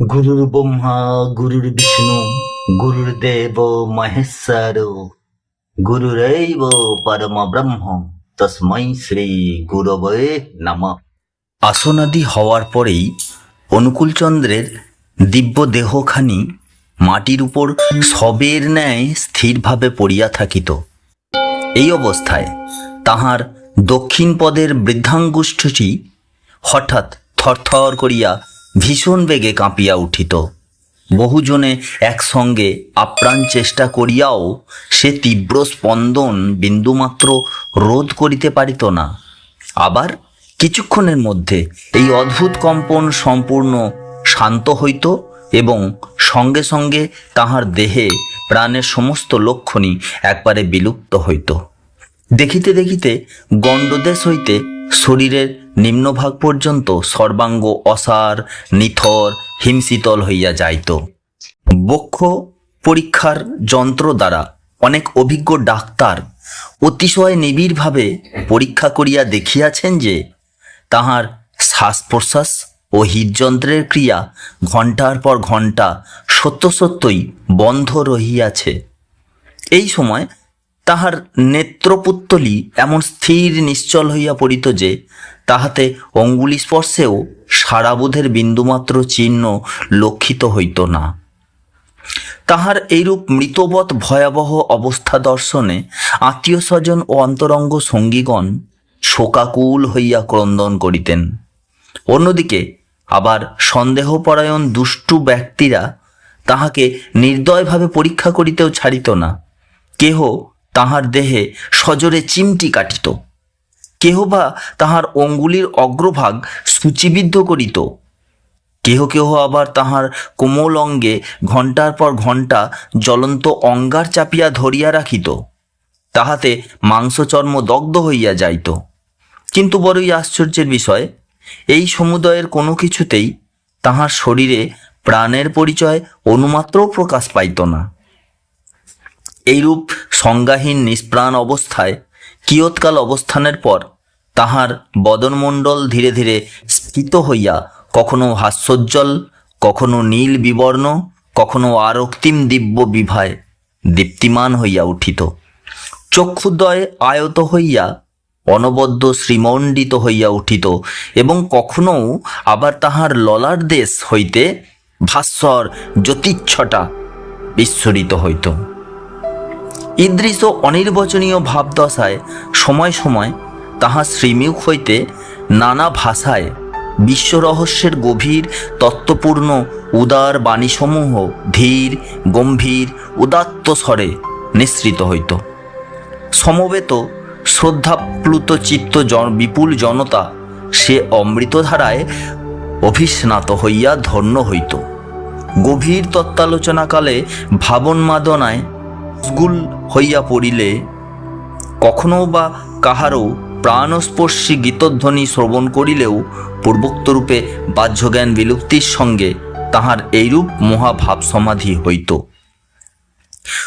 গুরুর ব্রহ্মা, গুরুর বিষ্ণু, গুরুর দেব, মহেশ্বর, গুরুরৈব পরম ব্রহ্ম, তস্মৈ শ্রী গুরবে নম। আসনাদি হওয়ার পরেই অনুকূলচন্দ্রের দিব্য দেহখানি মাটির উপর সবের ন্যায় স্থিরভাবে পড়িয়া থাকিত। এই অবস্থায় তাহার দক্ষিণ পদের বৃদ্ধাঙ্গুষ্ঠটি হঠাৎ থরথর করিয়া ভীষণ বেগে কাঁপিয়া উঠিত। বহুজনে একসঙ্গে আপ্রাণ চেষ্টা করিয়াও সে তীব্র স্পন্দন বিন্দুমাত্র রোধ করিতে পারিত না। আবার কিছুক্ষণের মধ্যে এই অদ্ভুত কম্পন সম্পূর্ণ শান্ত হইত এবং সঙ্গে সঙ্গে তাহার দেহে প্রাণের সমস্ত লক্ষণই একবারে বিলুপ্ত হইত। দেখিতে দেখিতে গণ্ডদেশ হইতে শরীরের নিম্নভাগ পর্যন্ত সর্বাঙ্গ অসার, নিথর, হিমশীতল হইয়া যাইত। বক্ষ পরীক্ষার যন্ত্র দ্বারা অনেক অভিজ্ঞ ডাক্তার অতিশয় নিবিড়ভাবে পরীক্ষা করিয়া দেখিয়াছেন যে, তাহার শ্বাস প্রশ্বাস ও হৃদযন্ত্রের ক্রিয়া ঘণ্টার পর ঘণ্টা সত্য সত্যই বন্ধ রহিয়াছে। এই সময় তাহার নেত্রপুত্তলি এমন স্থির নিশ্চল হইয়া পড়িত যে, তাহাতে অঙ্গুলি স্পর্শেও সারাবোধের বিন্দুমাত্র চিহ্ন লক্ষিত হইত না। তাহার এইরূপ মৃতবৎ ভয়াবহ অবস্থা দর্শনে আত্মীয় স্বজন ও অন্তরঙ্গ সঙ্গীগণ শোকাকুল হইয়া ক্রন্দন করিতেন। অন্যদিকে আবার সন্দেহপরায়ণ দুষ্টু ব্যক্তিরা তাহাকে নির্দয়ভাবে পরীক্ষা করিতেও ছাড়িত না। কেহ তাহার দেহে সজোরে চিমটি কাটিত। কেহ বা তাহার অঙ্গুলির অগ্রভাগ সূচিবিদ্ধ করিত। কেহ কেহ আবার তাহার কোমল অঙ্গে ঘণ্টার পর ঘণ্টা জ্বলন্ত অঙ্গার চাপিয়া ধরিয়া রাখিত। তাহাতে মাংসচর্ম দগ্ধ হইয়া যাইত। কিন্তু বড়ই আশ্চর্যের বিষয়, এই সমুদয়ের কোনো কিছুতেই তাহার শরীরে প্রাণের পরিচয় অনুমাত্রও প্রকাশ পাইত না। এইরূপ সংজ্ঞাহীন নিষ্প্রাণ অবস্থায় কিয়ৎকাল অবস্থানের পর তাহার বদনমণ্ডল ধীরে ধীরে স্ফীত হইয়া কখনো হাস্যোজ্জ্বল, কখনো নীল বিবর্ণ কখনো আরক্তিম দিব্য বিভায় দীপ্তিমান হইয়া উঠিত। চক্ষুদ্বয় আয়ত হইয়া অনবদ্য শ্রীমণ্ডিত হইয়া উঠিত এবং কখনো আবার তাহার ললার দেশ হইতে ভাস্বর জ্যোতিচ্ছটা বিস্ফোরিত হইত। ইদৃশ অনির্বচনীয় ভাবদশায় সময় সময় তাহার শ্রীমুখ হইতে নানা ভাষায় বিশ্বরহস্যের গভীর তত্ত্বপূর্ণ উদার বাণীসমূহ ধীর, গম্ভীর, উদাত্ত স্বরে নিঃসৃত হইত। সমবেত, শ্রদ্ধাপ্লুত চিত্ত জন, বিপুল জনতা সে অমৃতধারায় অভিস্নাত হইয়া ধন্য হইত। গভীর তত্ত্বালোচনাকালে ভাবনমাদনায় গুল হইয়া পড়িলে কখনো বা কাহারও প্রাণস্পর্শী গীতধ্বনি শ্রবণ করিলেও পূর্বোক্তরূপে বাহ্যজ্ঞান বিলুপ্তির সঙ্গে তাহার এইরূপ মহাভাব সমাধি হইত।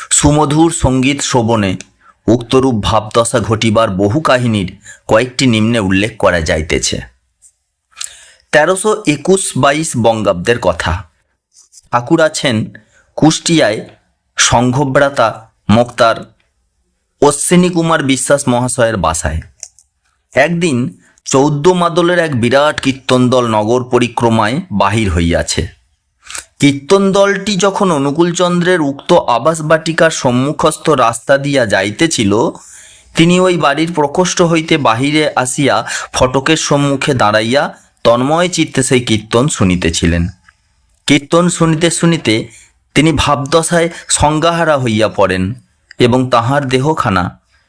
সুমধুর সংগীত শ্রবণে উক্তরূপ ভাবদশা ঘটিবার বহু কাহিনীর কয়েকটি নিম্নে উল্লেখ করা যাইতেছে। তেরোশো একুশ বাইশ বঙ্গাব্দের কথা। ঠাকুর আছেন কুষ্টিয়ায় সংঘব্রাতা মোক্তার অশ্বিনী কুমার বিশ্বাস মহাশয়ের বাসায়। একদিন চৌদ্দ মাদলের এক বিরাট কীর্তন দল নগর পরিক্রমায় বাহির হইয়াছে। কীর্তন দলটি যখন অনুকূলচন্দ্রের উক্ত আবাস বাটিকার সম্মুখস্থ রাস্তা দিয়া যাইতেছিল, তিনি ওই বাড়ির প্রকোষ্ঠ হইতে বাহিরে আসিয়া ফটকের সম্মুখে দাঁড়াইয়া তন্ময় চিত্তে সেই কীর্তন শুনিতেছিলেন। কীর্তন শুনিতে শুনিতে তিনি ভাবদশায় সংজ্ঞাহারা হইয়া পড়েন এবং তাহার দেহখানা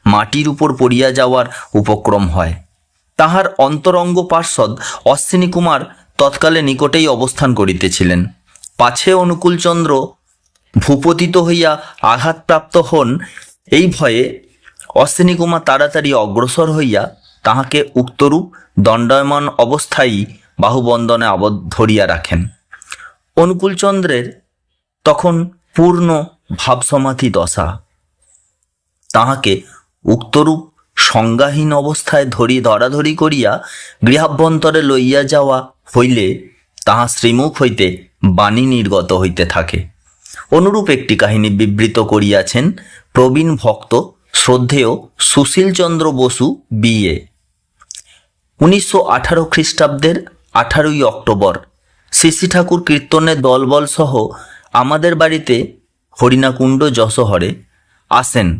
মাটির উপর পড়িয়া যাওয়ার উপক্রম হয়। তাহার অন্তরঙ্গ পার্ষদ অশ্বিনী কুমার তৎকালে নিকটেই অবস্থান করিতেছিলেন। পাছে অনুকূলচন্দ্র ভূপতিত হইয়া আঘাতপ্রাপ্ত হন, এই ভয়ে অশ্বিনী কুমার তাড়াতাড়ি অগ্রসর হইয়া তাহাকে উক্তরূপ দণ্ডায়মান অবস্থায় বাহুবন্ধনে আবদ্ধ ধরিয়া রাখেন। অনুকূলচন্দ্রের তখন পূর্ণ ভাবসমাধি দশা। তাহাকে উক্তরূপ সংজ্ঞাহীন অবস্থায় ধরি ধরাধরি করিয়া গৃহাভ্যন্তরে লইয়া যাওয়া হইলে তাহা শ্রীমুখ হইতে বাণী নির্গত হইতে থাকে। অনুরূপ একটি কাহিনী বিবৃত করিয়াছেন প্রবীণ ভক্ত শ্রদ্ধেয় সুশীলচন্দ্র বসু বিএ উনিশশো আঠারো খ্রিস্টাব্দের আঠারোই অক্টোবর শ্রী ঠাকুর কীর্তনের দলবল সহ আমাদের বাড়িতে হরিণাকুণ্ড যশোহরে আসেন।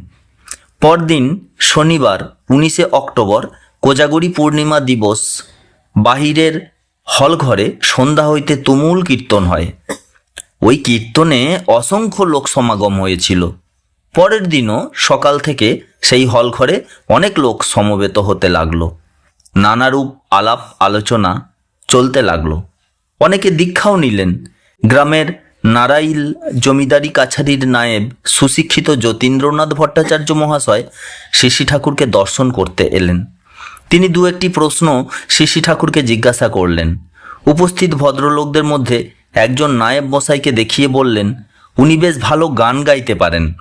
পরদিন শনিবার, উনিশে অক্টোবর, কোজাগরি পূর্ণিমা দিবস, বাহিরের হলঘরে সন্ধ্যা হইতে তুমুল কীর্তন হয়। ওই কীর্তনে অসংখ্য লোক সমাগম হয়েছিল। পরের দিনও সকাল থেকে সেই হলঘরে অনেক লোক সমবেত হতে লাগল। নানারূপ আলাপ আলোচনা চলতে লাগল। অনেকে দীক্ষাও নিলেন। গ্রামের নারাইল জমিদারি কাছারির নায়েব সুশিক্ষিত যতীন্দ্রনাথ ভট্টাচার্য মহাশয় শিশি ঠাকুরকে দর্শন করতে এলেন। তিনি দু একটি প্রশ্ন শিশি ঠাকুরকে জিজ্ঞাসা করলেন। উপস্থিত ভদ্রলোকদের মধ্যে একজন নায়েব মশাইকে দেখিয়ে বললেন, উনি বেশ ভালো গান গাইতে পারেন।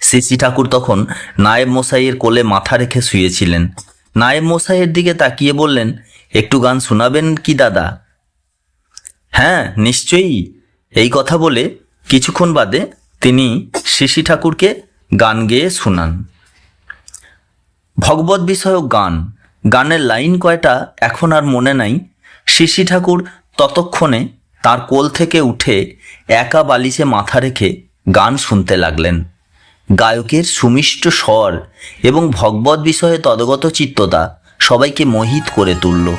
সিসি ঠাকুর তখন নায়েব মশাইয়ের কোলে মাথা রেখে শুয়েছিলেন। নায়েব মশাইয়ের দিকে তাকিয়ে বললেন, একটু গান শোনাবেন কি, দাদা? হ্যাঁ নিশ্চয়ই। এই কথা বলে কিছুক্ষণ বাদে তিনি শিশি ঠাকুরকে গান গেয়ে শোনান। ভগবত বিষয়ক গান, গানের লাইন কয়টা এখন আর মনে নাই। শিশি ঠাকুর ততক্ষণে তার কোল থেকে উঠে একা বালিশে মাথা রেখে গান শুনতে লাগলেন। গায়কের সুমিষ্ট স্বর এবং ভগবত বিষয়ে তদগত চিত্ততা সবাইকে মোহিত করে তুলল।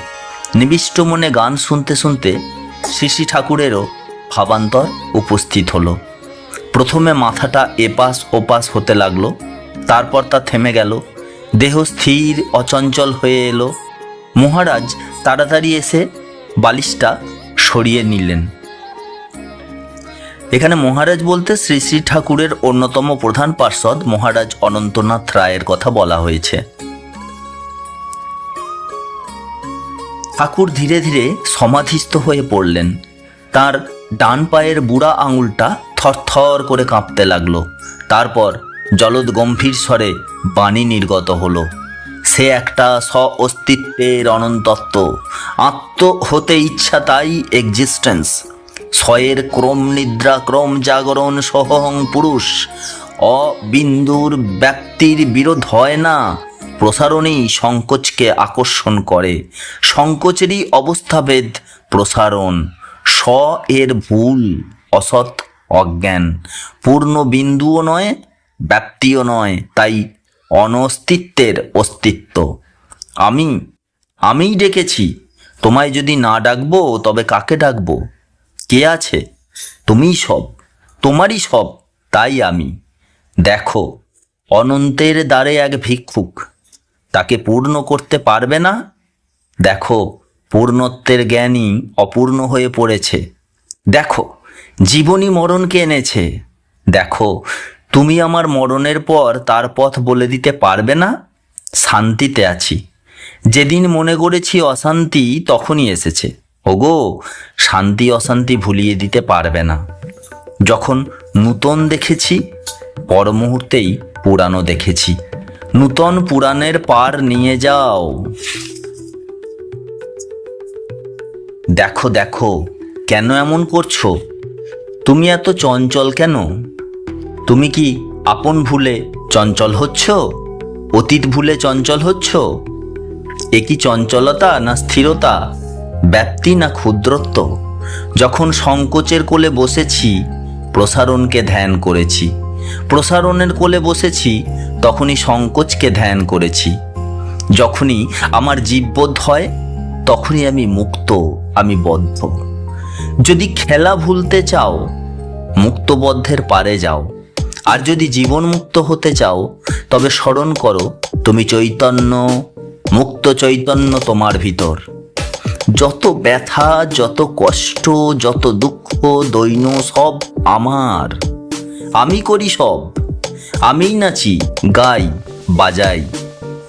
নিবিষ্ট মনে গান শুনতে শুনতে শিশি ঠাকুরেরও ভাবান্তর উপস্থিত হলো। প্রথমে মাথাটা এপাশ ওপাশ হতে লাগল, তারপর তা থেমে গেল। দেহ স্থির, অচঞ্চল হয়ে এলো। মহারাজ তাড়াতাড়ি এসে বালিশটা সরিয়ে নিলেন। এখানে মহারাজ বলতে শ্রী শ্রী ঠাকুরের অন্যতম প্রধান পার্ষদ মহারাজ অনন্তনাথ রায়ের কথা বলা হয়েছে। ঠাকুর ধীরে ধীরে সমাধিস্থ হয়ে পড়লেন। তার ডান পায়ের বুড়া আঙুলটা থরথর করে কাঁপতে লাগল। তারপর জলদ গম্ভীর স্বরে বাণী নির্গত হলো, সে একটা স্ব অস্তিত্বের অনন্তত্ব। আত্ম হতে ইচ্ছা তাই এক্সিস্টেন্স স্বয়ের ক্রম নিদ্রা, ক্রম জাগরণ সহং পুরুষ। অবিন্দুর ব্যক্তির বিরোধ হয় না। প্রসারণেই সংকোচকে আকর্ষণ করে। সংকোচেরই অবস্থাভেদ প্রসারণ। স্ব এর ভুল, অসৎ, অজ্ঞান। পূর্ণ বিন্দুও নয়, ব্যাপ্তিও নয়, তাই অনস্তিত্বের অস্তিত্ব। আমি, আমিই ডেকেছি। তোমায় যদি না ডাকবো, তবে কাকে ডাকবো? কে আছে? তুমিই সব, তোমারই সব, তাই আমি। দেখো, অনন্তের দ্বারে এক ভিক্ষুক। তাকে পূর্ণ করতে পারবে না? দেখো পূর্ণত্বের জ্ঞানই অপূর্ণ হয়ে পড়েছে। দেখো, জীবনী মরণকে এনেছে। দেখো, তুমি আমার মরণের পর তার পথ বলে দিতে পারবে না? শান্তিতে আছি। যেদিন মনে করেছি অশান্তি, তখনই এসেছে। ওগো, শান্তি অশান্তি ভুলিয়ে দিতে পারবে না। যখন নূতন দেখেছি, পর মুহূর্তেই পুরানো দেখেছি। নূতন পুরাণের পার নিয়ে যাও। দেখো দেখো, কেন এমন করছ? তুমি এত চঞ্চল কেন? তুমি কি আপন ভুলে চঞ্চল হচ্ছ? অতীত ভুলে চঞ্চল হচ্ছ? এ কি চঞ্চলতা না স্থিরতা ব্যাপ্তি না ক্ষুদ্রত্ব? যখন সংকোচের কোলে বসেছি, প্রসারণকে ধ্যান করেছি। প্রসারণের কোলে বসেছি, তখনই সংকোচকে ধ্যান করেছি। যখনই আমার জীববোধ হয়, তখনই আমি মুক্ত। আমি বদ্ধ। যদি খেলা ভুলতে চাও, মুক্তবদ্ধের পারে যাও। আর যদি জীবন মুক্ত হতে চাও, তবে স্মরণ করো, তুমি চৈতন্য, মুক্ত চৈতন্য তোমার ভিতর। যত ব্যথা, যত কষ্ট, যত দুঃখ, দৈন্য সব আমার। আমি করি সব। আমিই নাচি, গাই, বাজাই।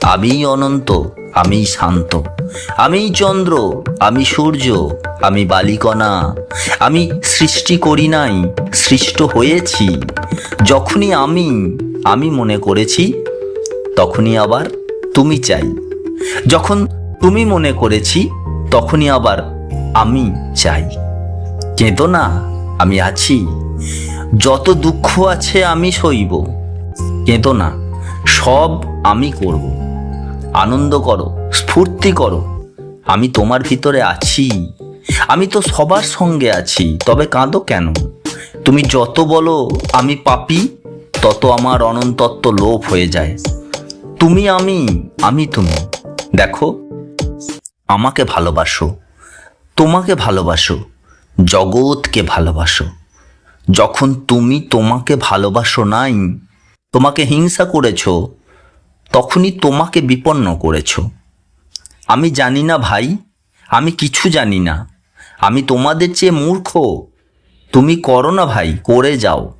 আমিই অনন্ত। আমি শান্ত আমি চন্দ্র আমি সূর্য আমি বালিকণা। আমি সৃষ্টি করি নাই, সৃষ্ট হয়েছি। যখনই আমি আমি মনে করেছি, তখনই আবার তুমি চাই। যখন তুমি মনে করেছি, তখনই আবার আমি চাই। কেঁদো না, আমি আছি। যত দুঃখ আছে আমি সইব। কেঁদো না, সব আমি করব। আনন্দ করো, স্ফূর্তি করো। আমি তোমার ভিতরে আছি। আমি তো সবার সঙ্গে আছি, তবে কাঁদো কেন? তুমি যত বলো আমি পাপি, তত আমার অনন্তত্ব লোপ হয়ে যায়। তুমি আমি আমি তুমি। দেখো, আমাকে ভালোবাসো, তোমাকে ভালোবাসো, জগৎকে ভালোবাসো। যখন তুমি তোমাকে ভালোবাসো নাই, তোমাকে হিংসা করেছ তখনই তোমাকে বিপন্ন করেছ। আমি জানি না ভাই, আমি কিছু জানি না। আমি তোমাদের চেয়ে মূর্খ। তুমি করো না ভাই, করে যাও।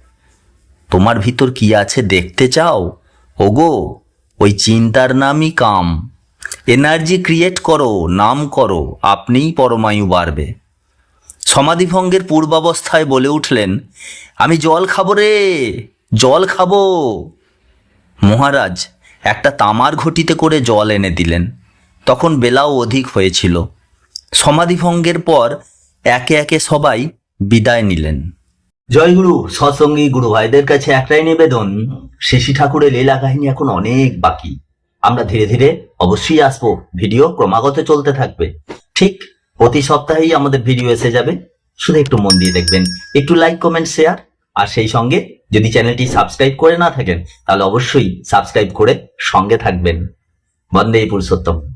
তোমার ভিতর কি আছে দেখতে চাও? ওগো, ওই চিন্তার নামই কাম। এনার্জি ক্রিয়েট করো, নাম করো, আপনিই পরমায়ু বাড়বে। সমাধিভঙ্গের পূর্বাবস্থায় বলে উঠলেন, আমি জল খাব রে, জল খাব। মহারাজ একটা তামার ঘটিতে করে জল এনে দিলেন। তখন বেলাও অধিক হয়েছিল। সমাধিভঙ্গের পর একে একে সবাই বিদায় নিলেন। জয়গুরু সৎসঙ্গী গুরু ভাইদের কাছে একটাই নিবেদন শেষি ঠাকুরের লীলা কাহিনী এখন অনেক বাকি। আমরা ধীরে ধীরে অবশ্যই আসব। ভিডিও ক্রমাগত চলতে থাকবে। ঠিক প্রতি সপ্তাহেই আমাদের ভিডিও এসে যাবে। শুধু একটু মন দিয়ে দেখবেন। একটু লাইক কমেন্ট শেয়ার আর সেই সঙ্গে যদি চ্যানেলটি সাবস্ক্রাইব করে না থাকেন তাহলে অবশ্যই সাবস্ক্রাইব করে সঙ্গে থাকবেন। বন্দে পুরুষোত্তম।